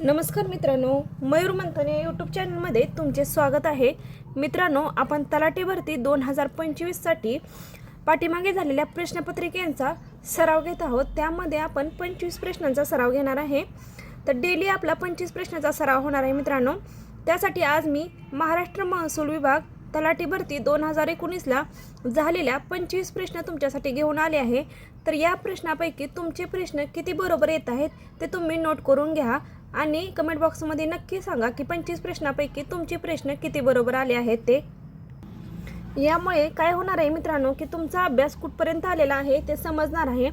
नमस्कार मित्रांनो मयूर मंथन या यूट्यूब चॅनलमध्ये तुमचे स्वागत आहे. मित्रांनो आपण तलाठी भरती दोन हजार पंचवीससाठी पाठीमागे झालेल्या प्रश्नपत्रिकेंचा सराव घेत आहोत. त्यामध्ये आपण पंचवीस प्रश्नांचा सराव घेणार आहे. तर डेली आपला पंचवीस प्रश्नांचा सराव होणार आहे मित्रांनो. त्यासाठी आज मी महाराष्ट्र महसूल विभाग तलाठी भरती दोन हजार एकोणीसला झालेल्या पंचवीस प्रश्न तुमच्यासाठी घेऊन आले आहे. तर या प्रश्नापैकी तुमचे प्रश्न किती बरोबर येत आहेत ते तुम्ही नोट करून घ्या. आणि कमेंट बॉक्समध्ये नक्की सांगा की पंचवीस प्रश्नापैकी तुमचे प्रश्न किती बरोबर आले आहेत ते. यामुळे काय होणार आहे मित्रांनो की तुमचा अभ्यास कुठपर्यंत आलेला आहे ते समजणार आहे.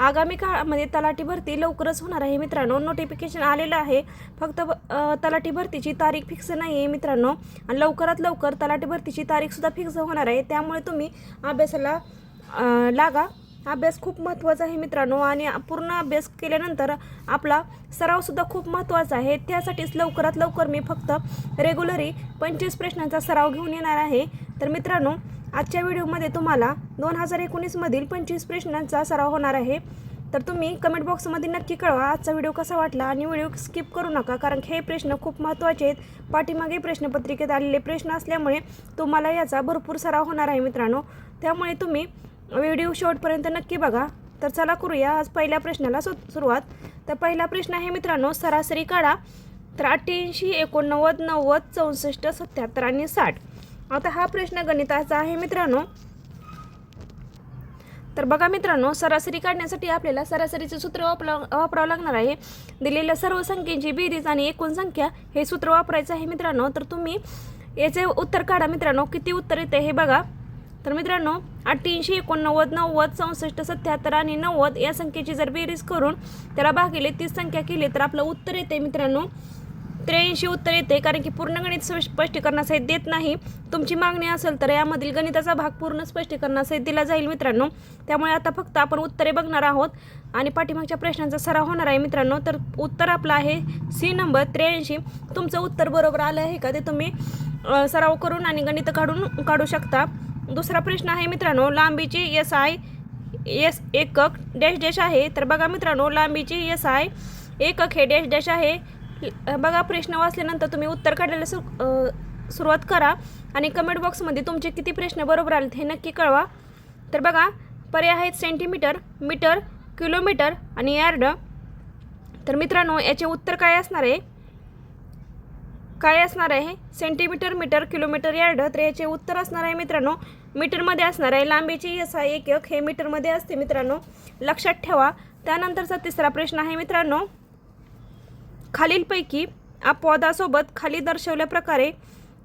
आगामी काळामध्ये तलाठी भरती लवकरच होणार आहे मित्रांनो. नोटिफिकेशन आलेलं आहे. फक्त तलाठी भरतीची तारीख फिक्स नाही आहे मित्रांनो. आणि लवकरात लवकर तलाठी भरतीची तारीखसुद्धा फिक्स होणार आहे. त्यामुळे तुम्ही अभ्यासाला लागा. अभ्यास खूप महत्त्वाचा आहे मित्रांनो आणि पूर्ण अभ्यास केल्यानंतर आपला सरावसुद्धा खूप महत्त्वाचा आहे. त्यासाठीच लवकरात लवकर मी फक्त रेग्युलरी पंचवीस प्रश्नांचा सराव घेऊन येणार आहे. तर मित्रांनो आजच्या व्हिडिओमध्ये तुम्हाला दोन हजार एकोणीसमधील पंचवीस प्रश्नांचा सराव होणार आहे. तर तुम्ही कमेंट बॉक्समध्ये नक्की कळवा आजचा व्हिडिओ कसा वाटला आणि व्हिडिओ स्किप करू नका कारण हे प्रश्न खूप महत्त्वाचे आहेत. पाठीमागे प्रश्नपत्रिकेत आलेले प्रश्न असल्यामुळे तुम्हाला याचा भरपूर सराव होणार आहे मित्रांनो. त्यामुळे तुम्ही व्हिडिओ शेवटपर्यंत नक्की बघा. तर चला करूया आज पहिल्या प्रश्नाला सु सुरुवात. तर पहिला प्रश्न आहे मित्रांनो सरासरी काढा. तर अठ्ठ्याऐंशी एकोणनव्वद नव्वद चौसष्ट सत्याहत्तर आणि साठ. आता हा प्रश्न गणिताचा आहे मित्रांनो. तर बघा मित्रांनो सरासरी काढण्यासाठी आपल्याला सरासरीचे सूत्र वापरा वापरावं लागणार आहे. दिलेल्या सर्व संख्येची बेरीज आणि एकूण संख्या हे सूत्र वापरायचं आहे मित्रांनो. तर तुम्ही याचे उत्तर काढा मित्रांनो. किती उत्तर येते हे बघा. तर मित्रांनो अठ्ठ्याऐंशी एकोणनव्वद नव्वद चौसष्ट सत्याहत्तर आणि नव्वद या संख्येची जर बेरीज करून त्याला भागिले तीस संख्या केली तर आपलं उत्तर येते मित्रांनो. त्र्याऐंशी उत्तर येते कारण की पूर्ण गणित स्पष्ट- स्पष्टीकरणासहित देत नाही. तुमची मागणी असेल तर यामधील गणिताचा भाग पूर्ण स्पष्टीकरणासहित दिला जाईल मित्रांनो. त्यामुळे आता फक्त आपण उत्तरे बघणार आहोत आणि पाठीमागच्या प्रश्नांचा सराव होणार आहे मित्रांनो. तर उत्तर आपलं आहे सी नंबर त्र्याऐंशी. तुमचं उत्तर बरोबर आलं आहे का ते तुम्ही सराव करून आणि गणित काढून काढू शकता. दुसरा प्रश्न आहे मित्रांनो लांबीची एस आय एस एकक डॅश डॅश आहे. तर बघा मित्रांनो लांबीची एस आय एकक हे डॅश डॅश आहे. बघा प्रश्न वाचल्यानंतर तुम्ही उत्तर काढायला सु सुरुवात करा आणि कमेंट बॉक्समध्ये तुमचे किती प्रश्न बरोबर आले हे नक्की कळवा. तर बघा पर्याय आहेत सेंटीमीटर मीटर किलोमीटर आणि यार्ड तर मित्रांनो याचे उत्तर काय असणार आहे? काय असणार आहे? सेंटीमीटर मीटर किलोमीटर यार्ड तर याचे उत्तर असणार आहे मित्रांनो मीटरमध्ये असणार आहे. लांबीची यसा एक एकक हे मीटरमध्ये असते मित्रांनो. लक्षात ठेवा. त्यानंतरचा तिसरा प्रश्न आहे मित्रांनो. खालीलपैकी अपवादासोबत खाली दर्शवल्या प्रकारे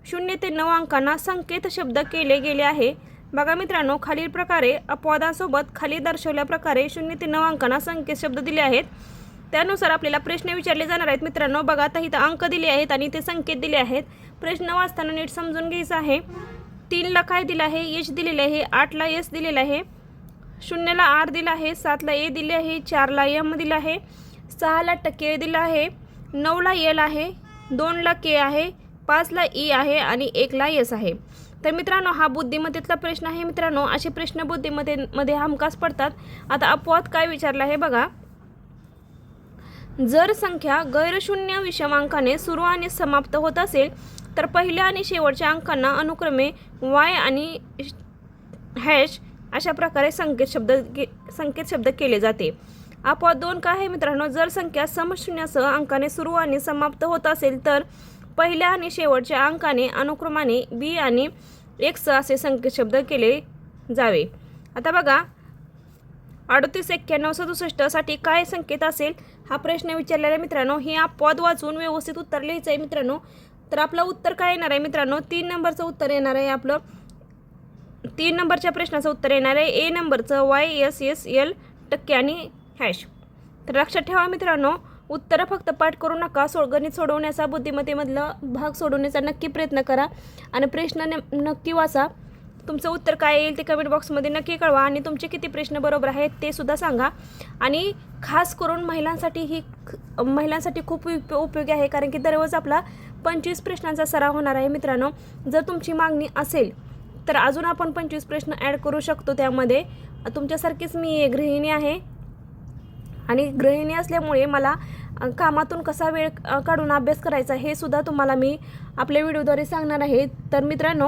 शून्य ते नऊ अंकांना संकेत शब्द केले गेले आहे. बघा मित्रांनो खालील प्रकारे अपवादासोबत खाली दर्शवल्या प्रकारे शून्य ते नऊ अंकांना संकेत शब्द दिले आहेत. त्यानुसार आपल्याला प्रश्न विचारले जाणार आहेत मित्रांनो. बघा आता इथं अंक दिले आहेत आणि ते संकेत दिले आहेत. प्रश्न वाचताना नीट समजून घ्यायचा आहे. तीनला काय दिलं आहे? एच दिलेलं आहे. आठला एस दिलेलं आहे. शून्यला आर दिला आहे. सातला ए दिले आहे. चारला एम दिला आहे. सहाला टक्के दिला आहे. नऊला एल आहे. दोनला के आहे. पाचला ई आहे आणि एकला एस आहे. तर मित्रांनो हा बुद्धिमत्तेतला प्रश्न आहे मित्रांनो. असे प्रश्न बुद्धिमत्ते मध्ये हमखास पडतात. आता अपवाद काय विचारला आहे बघा. जर संख्या गैरशून्य विषमांकाने सुरू आणि समाप्त होत असेल तर पहिल्या आणि शेवटच्या अंकांना अनुक्रमे वाय आणि हॅश अशा प्रकारे संकेत शब्द संकेत शब्द केले जाते. अपवाद दोन काय आहे मित्रांनो? जर संख्या समशून्यासह अंकाने सुरू आणि समाप्त होत असेल तर पहिल्या आणि शेवटच्या अंकाने अनुक्रमाने बी आणि एक्स असे संकेत शब्द केले जावे. आता बघा अडतीस एक्क्याण्णव सदुसष्टसाठी काय संकेत असेल? हा प्रश्न विचारलेला मित्रांनो हे अपवाद वाचून व्यवस्थित उत्तर लिहायचं आहे मित्रांनो. तर आपलं उत्तर काय येणार आहे मित्रांनो? तीन नंबरचं उत्तर येणार आहे आपलं. तीन नंबरच्या प्रश्नाचं उत्तर येणार आहे. ए नंबरचं वाय एस एस एल टक्के आणि हॅश तर लक्षात ठेवा मित्रांनो उत्तरं फक्त पाठ करू नका. सो गणित सोडवण्याचा बुद्धिमत्तेमधलं भाग सोडवण्याचा नक्की प्रयत्न करा. आणि प्रश्न नक्की वाचा. तुमचं उत्तर काय येईल ते कमेंट बॉक्समध्ये नक्की कळवा. आणि तुमचे किती प्रश्न बरोबर आहेत ते सुद्धा सांगा. आणि खास करून महिलांसाठी ही महिलांसाठी खूप उप उपयोगी आहे. कारण की दररोज आपला पंचवीस प्रश्नांचा सराव होणार आहे मित्रांनो. जर तुमची मागणी असेल तर अजून आपण पंचवीस प्रश्न ॲड करू शकतो त्यामध्ये. तुमच्यासारखीच मी गृहिणी आहे. आणि गृहिणी असल्यामुळे मला कामातून कसा वेळ काढून अभ्यास करायचा हे सुद्धा तुम्हाला मी आपल्या व्हिडिओद्वारे सांगणार आहे. तर मित्रांनो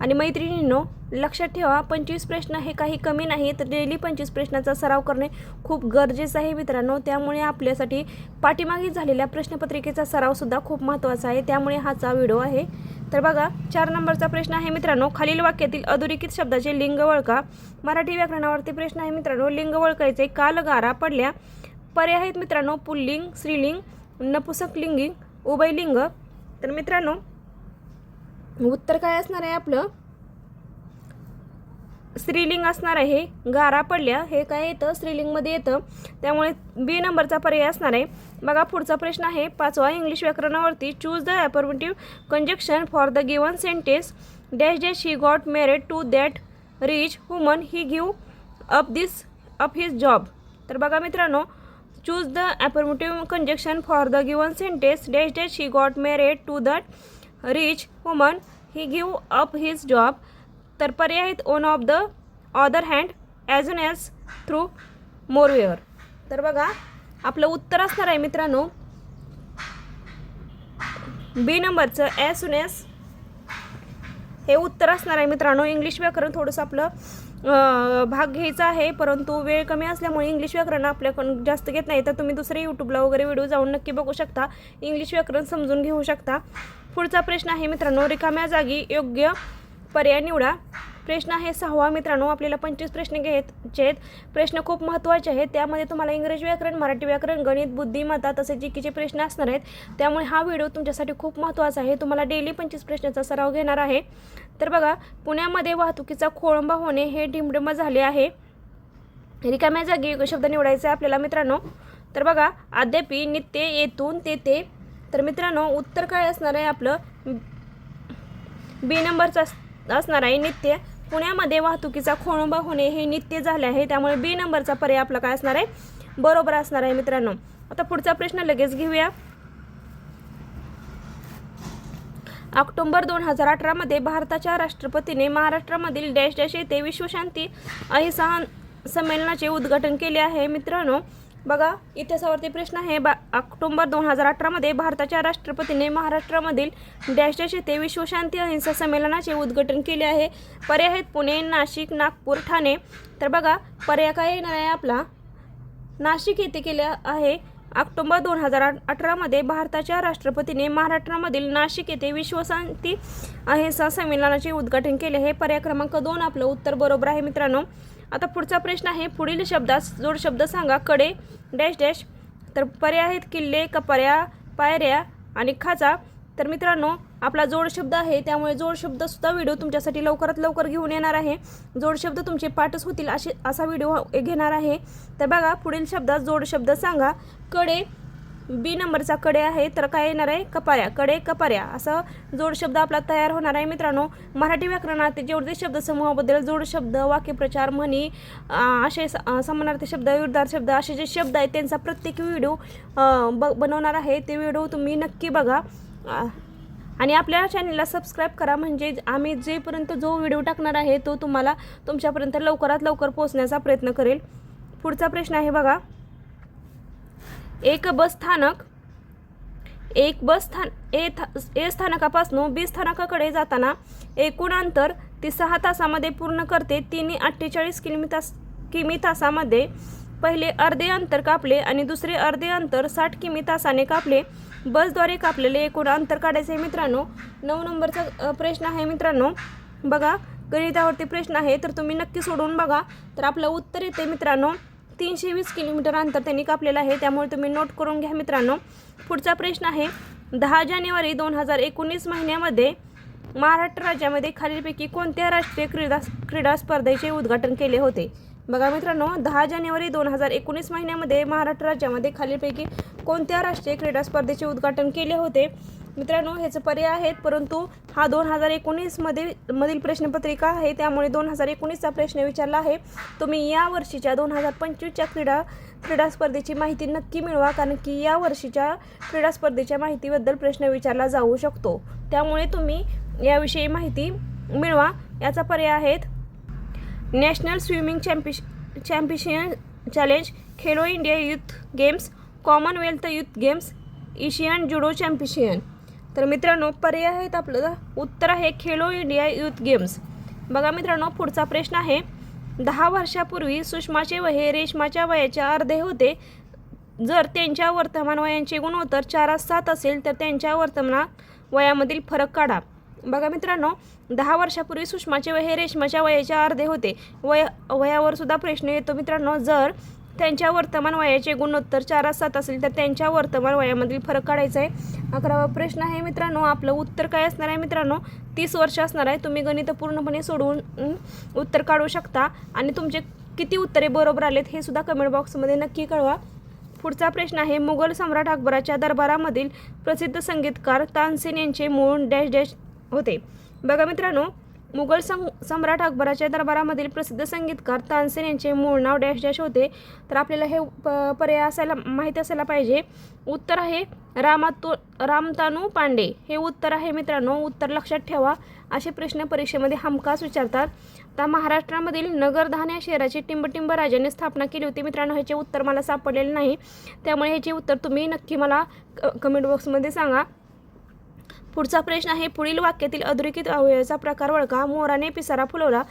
आणि मैत्रिणींनो लक्षात ठेवा पंचवीस प्रश्न हे काही कमी नाही तर डेली पंचवीस प्रश्नाचा सराव करणे खूप गरजेचं आहे मित्रांनो. त्यामुळे आपल्यासाठी पाठीमागे झालेल्या प्रश्नपत्रिकेचा सरावसुद्धा खूप महत्त्वाचा आहे. त्यामुळे हाचा व्हिडिओ आहे. तर बघा चार नंबरचा प्रश्न आहे मित्रांनो. खालील वाक्यातील अधोरेखित शब्दाचे लिंग वळका मराठी व्याकरणावरती प्रश्न आहे मित्रांनो. लिंग वळकायचे कालगारा पडल्या. पर्याय आहेत मित्रांनो. पुल्लिंग स्त्रीलिंग नपुसक लिंगिंग उभयलिंग. तर मित्रांनो उत्तर काय असणार आहे आपलं? स्त्रीलिंग असणार आहे गारा पडल्या हे काय येतं? स्त्रीलिंगमध्ये येतं. त्यामुळे बी नंबरचा पर्याय असणार आहे. बघा पुढचा प्रश्न आहे. पाचवा English व्याकरणावरती choose the appropriate conjunction for the given sentence dash dash he got married to that rich woman he give up this up his job तर बघा मित्रांनो choose the appropriate conjunction for the given sentence dash dash he got married to that rich woman he give up his job तर पर्याय आहेत on of the other hand as an as through moreover तर बघा आपलं उत्तर असणार आहे मित्रांनो. बी नंबरचं ॲज सुन ॲज हे उत्तर असणार आहे मित्रांनो. इंग्लिश व्याकरण थोडंसं आपलं भाग घ्यायचा आहे परंतु वेळ कमी असल्यामुळे इंग्लिश व्याकरण आपल्याकडून जास्त घेत नाही. तर तुम्ही दुसरे यूट्यूबला वगैरे व्हिडिओ जाऊन नक्की बघू शकता. इंग्लिश व्याकरण समजून घेऊ शकता. पुढचा प्रश्न आहे मित्रांनो रिकाम्या जागी योग्य पर्याय निवडा. प्रश्न आहे सहावा. मित्रांनो आपल्याला पंचवीस प्रश्न घ्यायचे आहेत. प्रश्न खूप महत्त्वाचे आहेत. त्यामध्ये तुम्हाला इंग्रजी व्याकरण मराठी व्याकरण गणित बुद्धिमत्ता तसेच जीकीचे प्रश्न असणार आहेत त्यामुळे हा व्हिडिओ तुमच्यासाठी खूप महत्त्वाचा आहे. तुम्हाला डेली पंचवीस प्रश्नाचा सराव घेणार आहे. तर बघा पुण्यामध्ये वाहतुकीचा खोळंबा होणे हे डिमडिम झाले आहे. रिकाम्या जागी योग्य शब्द निवडायचे आहे आपल्याला मित्रांनो. तर बघा अद्यापी नित्य येथून तेथे. तर मित्रांनो उत्तर काय असणार आहे आपलं? बी नंबरचा असणार आहे नित्य. पुण्यामध्ये वाहतुकीचा खोळंबा होणे हे नित्य झाले आहे. त्यामुळे बी नंबरचा पर्याय आपला काय असणार आहे? बरोबर असणार आहे मित्रांनो. आता पुढचा प्रश्न लगेच घेऊया. ऑक्टोंबर दोन हजार अठरामध्ये भारताच्या राष्ट्रपतीने महाराष्ट्रामधील डॅश डॅश येथे विश्वशांती अहिंसा संमेलनाचे उद्घाटन केले आहे. मित्रांनो बघा इतिहासावरती प्रश्न आहे. बा ऑक्टोंबर दोन हजार अठरामध्ये भारताच्या राष्ट्रपतीने महाराष्ट्रामधील डॅश डॅश येथे विश्वशांती अहिंसा संमेलनाचे उद्घाटन केले आहे. पर्याय आहेत पुणे नाशिक नागपूर ठाणे. तर बघा पर्याय काय येणार आहे आपला? नाशिक येथे केले आहे. ऑक्टोबर दोन हजार अठरामध्ये भारताच्या राष्ट्रपतीने महाराष्ट्रामधील नाशिक येथे विश्वशांती अहिंसा संमेलनाचे उद्घाटन केले हे पर्याय क्रमांक दोन आपलं उत्तर बरोबर आहे मित्रांनो. आता पुढचा प्रश्न आहे पुढील शब्दास जोड शब्द सांगा कडे डॅश डॅश. तर पर्याय आहेत किल्ले कपऱ्या पायऱ्या आणि खाचा. तर मित्रांनो आपला जोड शब्द आहे त्यामुळे जोड शब्द सुद्धा व्हिडिओ तुमच्यासाठी लवकरात लवकर घेऊन येणार आहे. जोड शब्द तुमचे पाठच होतील असे असा व्हिडिओ घेणार आहे. तर बघा पुढील शब्दात जोड शब्द सांगा कडे बी नंबरचा कडे आहे तर काय येणार आहे? कपाऱ्या. कडे कपाऱ्या. असं जोड शब्द आपला तयार होणार आहे मित्रांनो. मराठी व्याकरणात जेवढे शब्दसमूहाबद्दल जोड शब्द वाक्यप्रचार म्हणी असे स- समानार्थी शब्द विरुद्धार्थ शब्द असे जे शब्द आहेत त्यांचा प्रत्येक व्हिडिओ ब बनवणार आहे. ते व्हिडिओ तुम्ही नक्की बघा. आणि आपल्या चॅनलला सबस्क्राईब करा. म्हणजे आम्ही जेपर्यंत जो व्हिडिओ टाकणार आहे तो तुम्हाला तुमच्यापर्यंत लवकरात लवकर पोहोचण्याचा प्रयत्न करेल. पुढचा प्रश्न आहे बघा. एक बस स्थानक एक बस स्थान ए था ए स्थानकापासून बी स्थानकाकडे जाताना एकूण अंतर ती सहा तासामध्ये पूर्ण करते. तिने अठ्ठेचाळीस किमी तास किमी तासामध्ये पहिले अर्धे अंतर कापले आणि दुसरे अर्धे अंतर साठ किमी तासाने कापले. बसद्वारे कापलेले एकूण अंतर काढायचे मित्रांनो. नऊ नंबरचा प्रश्न आहे मित्रांनो. बघा गणितावरती प्रश्न आहे तर तुम्ही नक्की सोडवून बघा. तर आपलं उत्तर येते मित्रांनो. तीनशे वीस किलोमीटर अंतर त्यांनी कापलेलं आहे. त्यामुळे तुम्ही नोट करून घ्या मित्रांनो. पुढचा प्रश्न आहे दहा जानेवारी दोन हजार एकोणीस महिन्यामध्ये महाराष्ट्र राज्यामध्ये खालीलपैकी कोणत्या राष्ट्रीय क्रीडा क्रीडा स्पर्धेचे उद्घाटन केले होते? बघा मित्रांनो दहा जानेवारी दोन हजार एकोणीस महिन्यामध्ये महाराष्ट्र राज्यामध्ये खालीलपैकी कोणत्या राष्ट्रीय क्रीडा स्पर्धेचे उद्घाटन केले होते? मित्रांनो ह्याचे पर्याय आहेत परंतु हा दोन हजार एकोणीसमध्ये मधील प्रश्नपत्रिका आहे त्यामुळे दोन हजार एकोणीसचा प्रश्न विचारला आहे. तुम्ही या वर्षीच्या दोन हजार पंचवीसच्या क्रीडा क्रीडा स्पर्धेची माहिती नक्की मिळवा कारण की या वर्षीच्या क्रीडा स्पर्धेच्या माहितीबद्दल प्रश्न विचारला जाऊ शकतो. त्यामुळे तुम्ही याविषयी माहिती मिळवा. याचा पर्याय आहेत national swimming चॅम्पिश champion challenge Khelo India youth games commonwealth youth games Asian judo champion तर मित्रांनो पर्याय आहेत आपलं. उत्तर आहे खेलो इंडिया युथ गेम्स. बघा मित्रांनो पुढचा प्रश्न आहे. दहा वर्षापूर्वी सुषमाचे वय हे रेशमाच्या वयाच्या अर्धे होते. जर त्यांच्या वर्तमान वयांचे गुणोत्तर चार सात असेल तर त्यांच्या वर्तमान वयामधील फरक काढा. बघा मित्रांनो दहा वर्षापूर्वी सुषमाचे वय हे रेशमाच्या वयाच्या अर्धे होते. वय वयावर सुद्धा प्रश्न येतो मित्रांनो. जर त्यांच्या वर्तमान वयाचे गुणोत्तर चार सात असेल तर त्यांच्या वर्तमान वयामधील फरक काढायचा आहे. अकरावा प्रश्न आहे मित्रांनो आपलं उत्तर काय असणार आहे मित्रांनो? तीस वर्ष असणार आहे. तुम्ही गणित पूर्णपणे सोडवून उत्तर काढू शकता. आणि तुमचे किती उत्तरे बरोबर आलेत हे सुद्धा कमेंट बॉक्समध्ये नक्की कळवा. पुढचा प्रश्न आहे मुघल सम्राट अकबराच्या दरबारामधील प्रसिद्ध संगीतकार तानसेन यांचे मूळ डॅश डॅश होते. बघा मित्रांनो मुघल सं सम्राट अकबराच्या दरबारामधील प्रसिद्ध संगीतकार तानसेन यांचे मूळ नाव डॅश डॅश होते. तर आपल्याला हे प पर्याय असायला माहीत असायला पाहिजे. उत्तर आहे रामातो रामतानू पांडे. हे उत्तर आहे मित्रांनो उत्तर लक्षात ठेवा. असे प्रश्न परीक्षेमध्ये हमखास विचारतात. तर महाराष्ट्रामधील नगरधान या शहराची टिंबटिंब राजाने स्थापना केली होती. मित्रांनो ह्याचे उत्तर मला सापडलेले नाही. त्यामुळे ह्याचे उत्तर तुम्ही नक्की मला क कमेंट बॉक्समध्ये सांगा. पुढचा प्रश्न आहे पुढील वाक्यातील अधोरेखित अवयवाचा प्रकार वळखा मोराने पिसारा फुलवला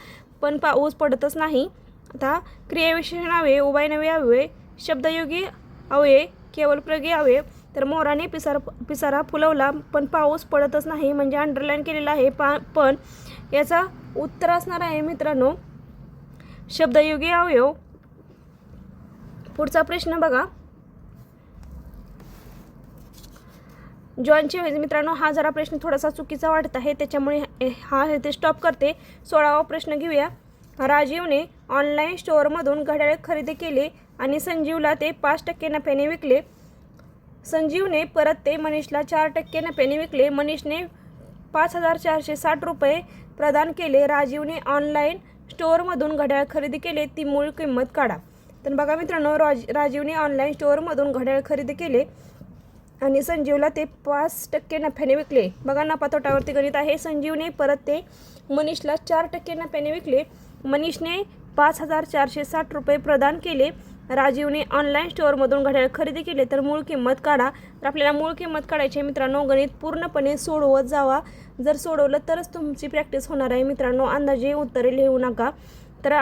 पण पाऊस पडतच नाही. आता क्रियाविशेषण अवय उभयनवे अव्यय शब्दयोगी अवयय केवळ प्रगी अवयव. तर मोराने पिसार पिसारा फुलवला पण पाऊस पडतच नाही म्हणजे अंडरलाईन केलेला आहे. पा पण याचा उत्तर असणार आहे मित्रांनो शब्दयोगी अवयव. पुढचा प्रश्न बघा. जॉनचे मित्रांनो हा जरा प्रश्न थोडासा चुकीचा वाटत आहे त्याच्यामुळे हे- हा इथे स्टॉप करते. सोळावा प्रश्न घेऊया. राजीवने ऑनलाईन स्टोअरमधून घड्याळ खरेदी केले आणि संजीवला ते पाच टक्के नफ्याने विकले. संजीवने परत ते मनीषला चार टक्के नफ्याने विकले. मनीषने पाच हजार चारशे साठ रुपये प्रदान केले. राजीवने ऑनलाईन स्टोअरमधून घड्याळ खरेदी केले. ती मूळ किंमत काढा. तर बघा मित्रांनो राज राजीवने ऑनलाईन स्टोअरमधून घड्याळ खरेदी केले. आणि संजीवला ते पाच टक्के नफ्याने विकले. बघा नफा तोटावरती गणित आहे. संजीवने परत ते मनीषला चार टक्के नफ्याने विकले. मनीषने पाच हजार चारशे साठ रुपये प्रदान केले. राजीवने ऑनलाईन स्टोअरमधून घड्याळ खरेदी केले. तर मूळ किंमत काढा. तर आपल्याला मूळ किंमत काढायची आहे मित्रांनो. गणित पूर्णपणे सोडवत जावा. जर सोडवलं तरच तुमची प्रॅक्टिस होणार आहे. मित्रांनो अंदाजे उत्तरे लिहू नका. तर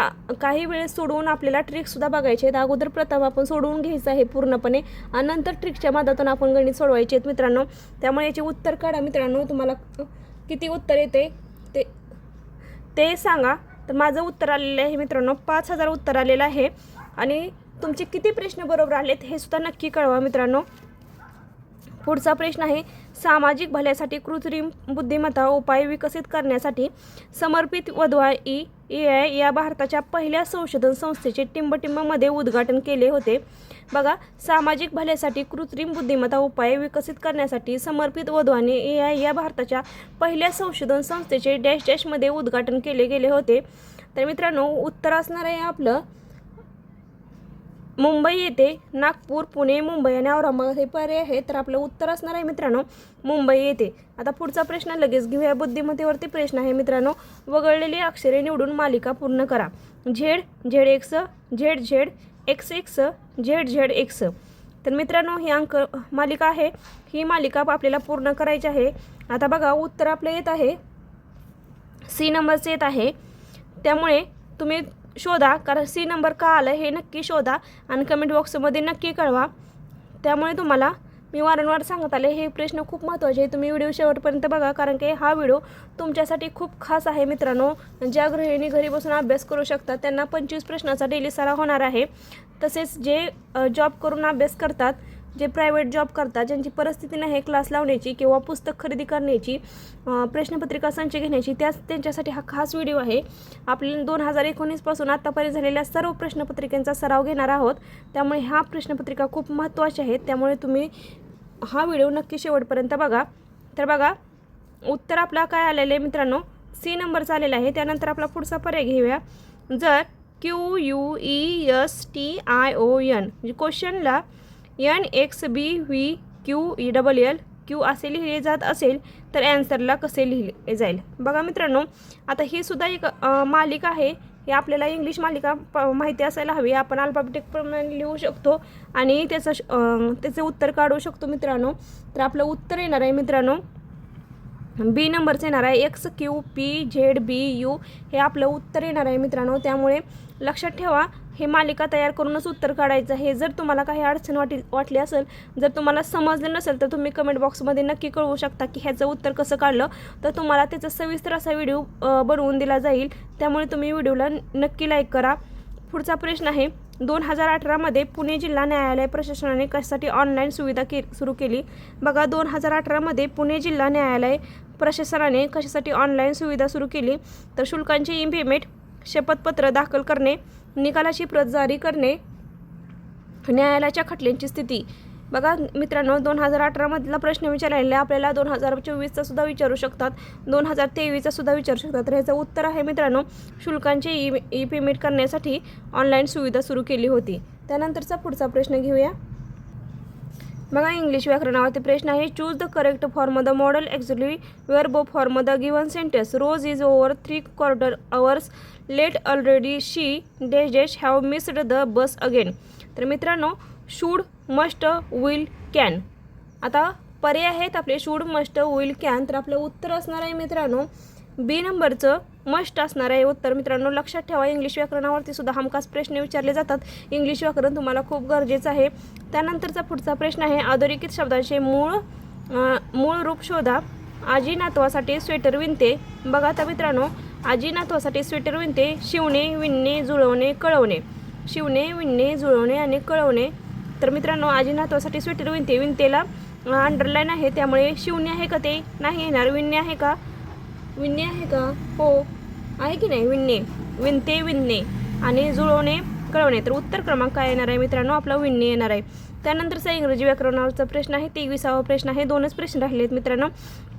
काही वेळेस सोडवून आपल्याला ट्रिकसुद्धा बघायचे आहेत. अगोदर प्रथम आपण सोडवून घ्यायचं आहे पूर्णपणे आणि नंतर ट्रिकच्या मदतीतून आपण गणित सोडवायचे आहेत मित्रांनो. त्यामुळे याचे उत्तर काढा मित्रांनो. तुम्हाला किती उत्तर येते? ते ते सांगा. तर माझं उत्तर आलेलं आहे मित्रांनो. पाच हजार उत्तर आलेलं आहे. आणि तुमचे किती प्रश्न बरोबर आलेत हे सुद्धा नक्की कळवा मित्रांनो. पुढचा प्रश्न आहे सामाजिक भल्यासाठी कृत्रिम बुद्धिमत्ता उपाय विकसित करण्यासाठी समर्पित वधवा ई ए आय या भारताच्या पहिल्या संशोधन संस्थेचे टिंबटिंबमध्ये उद्घाटन केले होते. बघा सामाजिक भल्यासाठी कृत्रिम बुद्धिमत्ता उपाय विकसित करण्यासाठी समर्पित वधवाने ए आय या भारताच्या पहिल्या संशोधन संस्थेचे डॅश डॅशमध्ये उद्घाटन केले गेले होते. तर मित्रांनो उत्तर असणार आहे आपलं मुंबई येथे नागपूर पुणे मुंबई आणि औरंगाबाद हे पर्याय आहे तर आपलं उत्तर असणार आहे मित्रांनो मुंबई येथे आता पुढचा प्रश्न लगेच घेऊया. बुद्धिमत्तेवरती प्रश्न आहे मित्रांनो वगळलेली अक्षरे निवडून मालिका पूर्ण करा. Z Z X Z Z X X Z Z X. तर मित्रांनो ही अंक मालिका आहे. ही मालिका आपल्याला पूर्ण करायची आहे. आता बघा उत्तर आपलं येत आहे. सी नंबरचं येत आहे. त्यामुळे तुम्ही शोधा कारण सी नंबर का आलं हे नक्की शोधा आणि कमेंट बॉक्समध्ये नक्की कळवा. त्यामुळे तुम्हाला मी वारंवार सांगत आले हे प्रश्न खूप महत्त्वाचे आहे. तुम्ही व्हिडिओ शेवटपर्यंत बघा कारण की हा व्हिडिओ तुमच्यासाठी खूप खास आहे मित्रांनो. ज्या गृहिणी घरी बसून अभ्यास करू शकतात त्यांना पंचवीस प्रश्नाचा डेली सराव होणार आहे. तसेच जे जॉब करून अभ्यास करतात जे प्रायव्हेट जॉब करतात ज्यांची परिस्थिती नाही क्लास लावण्याची किंवा पुस्तक खरेदी करण्याची प्रश्नपत्रिका संच घेण्याची त्याच त्यांच्यासाठी हा खास व्हिडिओ आहे. आपल्याला दोन हजार एकोणीसपासून आत्तापर्यंत झालेल्या सर्व प्रश्नपत्रिकांचा सराव घेणार आहोत. त्यामुळे ह्या प्रश्नपत्रिका खूप महत्त्वाच्या आहेत त्यामुळे तुम्ही हा व्हिडिओ नक्की शेवटपर्यंत बघा. तर बघा उत्तर आपला काय आलेलं आहे मित्रांनो? सी नंबरचा आलेला आहे. त्यानंतर आपला पुढचा पर्याय घेऊया. जर Q U E S T I O N म्हणजे क्वेश्चनला N X B V Q E double L Q असे लिहिले जात असेल तर ॲन्सरला कसे लिहिले जाईल? बघा मित्रांनो आता ही सुद्धा एक मालिका आहे. हे आपल्याला इंग्लिश मालिका प माहिती असायला हवी. आपण अल्फाबेटिकप्रमाणे लिहू शकतो आणि त्याचं श- त्याचे उत्तर काढू शकतो मित्रांनो. तर आपलं उत्तर येणार आहे मित्रांनो. बी नंबरचं येणार आहे. X Q P Z B U हे आपलं उत्तर येणार आहे मित्रांनो. त्यामुळे लक्षात ठेवा हे मालिका तयार करूनच उत्तर काढायचं आहे. जर तुम्हाला काही अडचण वाटी वाटली असेल जर तुम्हाला समजलं नसेल तर तुम्ही कमेंट बॉक्समध्ये नक्की कळवू शकता की ह्याचं उत्तर कसं काढलं. तर तुम्हाला त्याचा सविस्तर असा व्हिडिओ बनवून दिला जाईल. त्यामुळे तुम्ही व्हिडिओला नक्की लाईक करा. पुढचा प्रश्न आहे दोन हजार अठरामध्ये पुणे जिल्हा न्यायालय प्रशासनाने कशासाठी ऑनलाईन सुविधा के सुरू केली? बघा दोन हजार अठरामध्ये पुणे जिल्हा न्यायालय प्रशासनाने कशासाठी ऑनलाईन सुविधा सुरू केली? तर शुल्कांचे ई पेमेंट शपथपत्र दाखल करणे निकालाची प्रत जारी करणे न्यायालयाच्या खटल्यांची स्थिती. बघा मित्रांनो दोन हजार अठरामधला प्रश्न विचारलेला आपल्याला दोन हजार चोवीसचा सुद्धा विचारू शकतात. दोन हजार तेवीसचा सुद्धा विचारू शकतात. तर ह्याचं उत्तर आहे मित्रांनो शुल्कांचे ई ई पेमेंट करण्यासाठी ऑनलाईन सुविधा सुरू केली होती. त्यानंतरचा पुढचा प्रश्न घेऊया. बघा इंग्लिश व्याकरणावरती प्रश्न आहे. Choose the correct form the model actually were form the given sentence Rose is over three quarter hours late already she dash dash have missed the bus again तर मित्रांनो शूड मस्ट विल कॅन आता पर्याय आहेत आपले. Should must will can तर आपलं उत्तर असणार आहे मित्रांनो बी नंबरचं मस्ट असणार आहे. उत्तर मित्रांनो लक्षात ठेवा इंग्लिश व्याकरणावरती सुद्धा हमखास प्रश्न विचारले जातात. इंग्लिश व्याकरण तुम्हाला खूप गरजेचं आहे. त्यानंतरचा पुढचा प्रश्न आहे अधोरेखित शब्दाचे मूळ मूळ रूप शोधा. आजी नातवासाठी स्वेटर विणते. बघा आता मित्रांनो आजी नातवासाठी स्वेटर विणते. शिवणे विणणे जुळवणे कळवणे. शिवणे विणणे जुळवणे आणि कळवणे. तर मित्रांनो आजी नातवासाठी स्वेटर विणते. विणतेला अंडरलाईन आहे. त्यामुळे शिवणे आहे का ते? नाही येणार. विणणे आहे का? विणणे आहे का? हो. आहे की नाही? विणणे. विणते विणणे. आणि जुळवणे कळवणे. तर उत्तर क्रमांक काय येणार आहे मित्रांनो? आपला विणणे येणार आहे. त्यानंतरचा इंग्रजी व्याकरणावरचा प्रश्न आहे. तेविसावा प्रश्न आहे. दोनच प्रश्न राहिले आहेत मित्रांनो.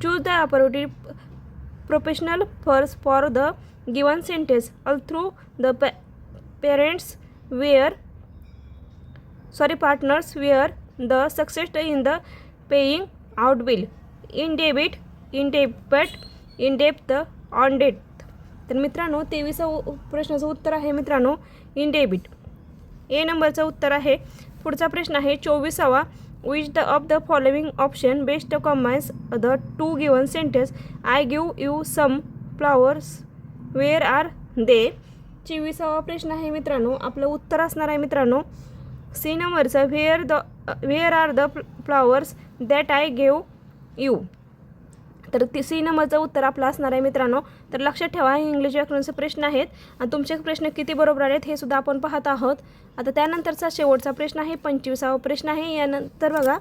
Choose the appropriate professional phrase for the given sentence all through the parents were sorry partners were the success in the paying out bill in debit in debut in depth on date तर मित्रांनो तेवीसा प्रश्नाचं उत्तर आहे मित्रांनो in debit ए नंबरचं उत्तर आहे पुढचा प्रश्न आहे चोवीसावा which the of the following option best combines the two given sentence I give you some flowers where are they चोवीसावा प्रश्न आहे मित्रांनो आपलं उत्तर असणार आहे मित्रांनो सी नंबरचं where the where are the flowers that I gave you तर ती सी नंबरचं उत्तर आपलं असणार आहे मित्रांनो. तर लक्षात ठेवा हे इंग्लिश व्याकरणचे प्रश्न आहेत. आणि तुमचे प्रश्न किती बरोबर आहेत हे सुद्धा आपण पाहत आहोत. आता त्यानंतरचा शेवटचा प्रश्न आहे पंचवीसावा प्रश्न आहे. यानंतर बघा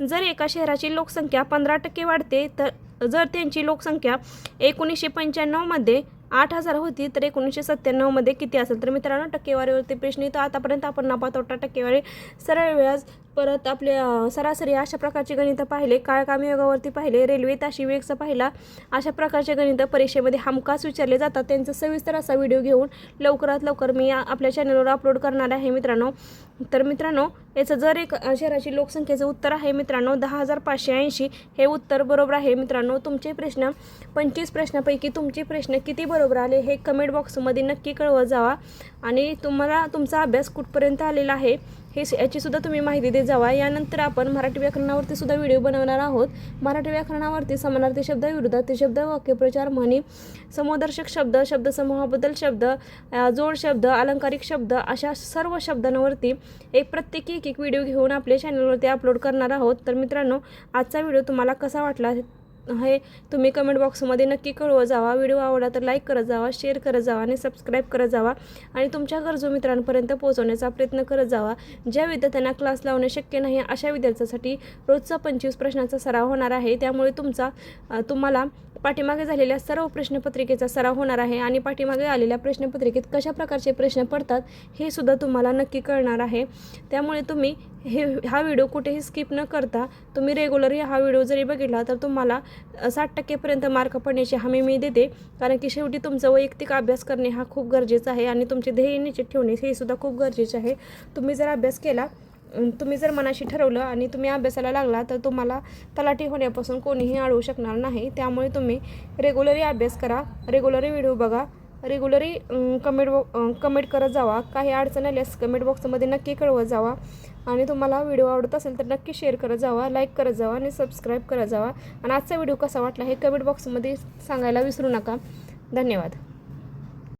जर एका शहराची लोकसंख्या पंधरा टक्के वाढते तर जर त्यांची लोकसंख्या एकोणीसशे पंच्याण्णवमध्ये आठ हजार होती तर एकोणीसशे सत्त्याण्णवमध्ये किती असेल? तर मित्रांनो टक्केवारीवरती प्रश्न येतो. आतापर्यंत आपण नफा तोटा टक्केवारी सरळ व्याज परत आपले सरासरी अशा प्रकारचे गणितं पाहिले काळकामी योगावरती पाहिले रेल्वे ताशी वेगचं पाहिला अशा प्रकारचे गणितं परीक्षेमध्ये हमखास विचारले जातात. त्यांचा सविस्तर असा व्हिडिओ घेऊन लवकरात लवकर मी या- आपल्या चॅनलवर अपलोड करणार आहे मित्रांनो. तर मित्रांनो याचं जर एक शहराची लोकसंख्येचं उत्तर आहे मित्रांनो दहा हजार पाचशे ऐंशी हे उत्तर बरोबर आहे मित्रांनो. तुमचे प्रश्न पंचवीस प्रश्नापैकी तुमचे प्रश्न किती बरोबर आले हे कमेंट बॉक्समध्ये नक्की कळवत जावा. आणि तुम्हाला तुमचा अभ्यास कुठपर्यंत आलेला आहे हे याचीसुद्धा तुम्ही माहिती देत जावा. यानंतर आपण मराठी व्याकरणावरती सुद्धा व्हिडिओ बनवणार आहोत. मराठी व्याकरणावरती समानार्थी शब्द विरुद्धार्थी शब्द वाक्यप्रचार म्हणी समोदर्शक शब्द शब्दसमूहाबद्दल शब्द जोड शब्द अलंकारिक शब्द अशा सर्व शब्दांवरती एक प्रत्येकी एक एक व्हिडिओ घेऊन आपल्या चॅनलवरती अपलोड करणार आहोत. तर मित्रांनो आजचा व्हिडिओ तुम्हाला कसा वाटला हे तुम्ही कमेंट बॉक्समध्ये नक्की कळवत जावा. व्हिडिओ आवडला तर लाईक करत जावा शेअर करत जावा आणि सबस्क्राईब करत जावा. आणि तुमच्या गरजू मित्रांपर्यंत पोहोचवण्याचा प्रयत्न करत जावा. ज्या विद्यार्थ्यांना क्लास लावणे शक्य नाही अशा विद्यार्थ्यांसाठी रोजचा पंचवीस प्रश्नांचा सराव होणार आहे. त्यामुळे तुमचा तुम्हाला पाठीमागे झालेल्या सर्व प्रश्नपत्रिकेचा सराव होणार आहे. आणि पाठीमागे आलेल्या प्रश्नपत्रिकेत कशा प्रकारचे प्रश्न पडतात हे सुद्धा तुम्हाला नक्की कळणार आहे. त्यामुळे तुम्ही हे हा व्हिडिओ कुठेही स्किप न करता तुम्ही रेग्युलरही हा व्हिडिओ जरी बघितला तर तुम्हाला साठ टक्केपर्यंत मार्क पडण्याची हमी मी देते. कारण की शेवटी तुमचा वैयक्तिक अभ्यास करणे हा खूप गरजेचा आहे आणि तुमचे ध्येय निश्चित ठेवणे हे सुद्धा खूप गरजेचे आहे. तुम्ही जर अभ्यास केला तुम्ही जर मनाशी ठरवलं आणि तुम्ही अभ्यासाला लागला तर तुम्हाला तलाठी होण्यापासून कोणीही अडवू शकणार नाही. त्यामुळे तुम्ही रेग्युलरी अभ्यास करा रेग्युलरी व्हिडिओ बघा रेग्युलरी कमेंट बॉ कमेंट करत जावा. काही अडचण आल्यास कमेंट बॉक्समध्ये नक्की कळवत जावा. आणि तुम्हाला व्हिडिओ आवडत असेल तर नक्की शेअर करत जावा लाईक करत जावा आणि सबस्क्राईब करत जावा. आणि आजचा व्हिडिओ कसा वाटला हे कमेंट बॉक्समध्ये सांगायला विसरू नका. धन्यवाद.